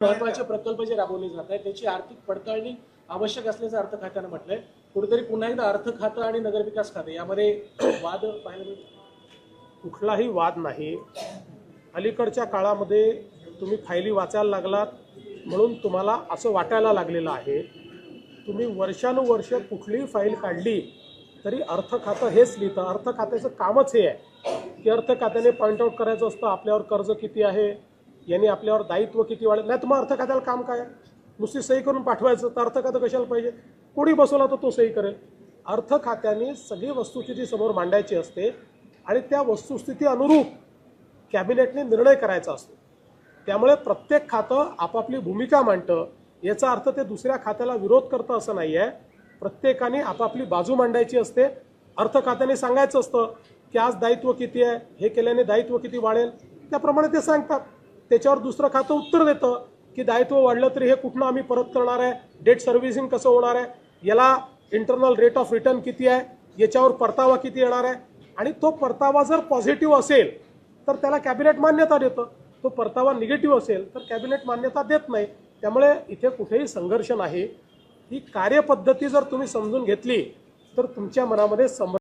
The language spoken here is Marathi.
महत्त्वाचे प्रकल्प जे राबवले जात आहेत त्याची आर्थिक पडताळणी आवश्यक असल्याचं अर्थ खात्यानं म्हटलंय. कुठेतरी पुन्हा एकदा अर्थ खातं आणि नगरविकास खातं यामध्ये वाद पाहायला मिळतो कुठलाही वाद नाही. अलीकडच्या काळामध्ये तुम्ही फायली वाचायला लागलात म्हणून तुम्हाला असं वाटायला लागलेलं आहे. तुम्ही वर्षानुवर्ष कुठलीही फाईल काढली तरी अर्थ खातं हेच लिहितं. अर्थ खात्याचं कामच हे आहे. की अर्थ खात्याने पॉईंट आऊट करायचं असतं आपल्यावर कर्ज किती आहे यांनी आपल्यावर दायित्व किती वाढलं? नाही तर मग अर्थ खात्याला काम काय? आहे? नुसती सही करून पाठवायचं तर अर्थ खातं कशाला पाहिजे? कोणी बसवला तर तो सही करेल? अर्थ खात्याने सगळी वस्तुस्थिती समोर मांडायची असते आणि त्या वस्तुस्थिती अनुरूप कॅबिनेटने निर्णय करायचा असतो. त्यामुळे प्रत्येक खातं आपापली भूमिका मांडतं. याचा अर्थ ते दुसऱ्या खात्याला विरोध करतं असं नाही आहे प्रत्येकाने आपापली बाजू मांडायची असते. अर्थ खात्याने सांगायचं असतं की आज दायित्व किती आहे? हे केल्याने दायित्व किती वाढेल? त्याप्रमाणे ते सांगतात. त्याच्यावर दुसरं खातं उत्तर देतं की दायित्व वाढलं तरी हे कुठनं आम्ही परत करणार आहे? डेट सर्व्हिसिंग कसं होणार आहे? याला इंटरनल रेट ऑफ रिटर्न किती आहे? याच्यावर परतावा किती येणार आहे? आणि तो परतावा जर पॉझिटिव्ह असेल तर त्याला कॅबिनेट मान्यता देतं. तो परतावा निगेटिव्ह असेल तर कॅबिनेट मान्यता देत नाही. त्यामुळे इथे कुठेही संघर्ष नाही. ही कार्यपद्धती जर तुम्ही समजून घेतली तर तुमच्या मनामध्ये सम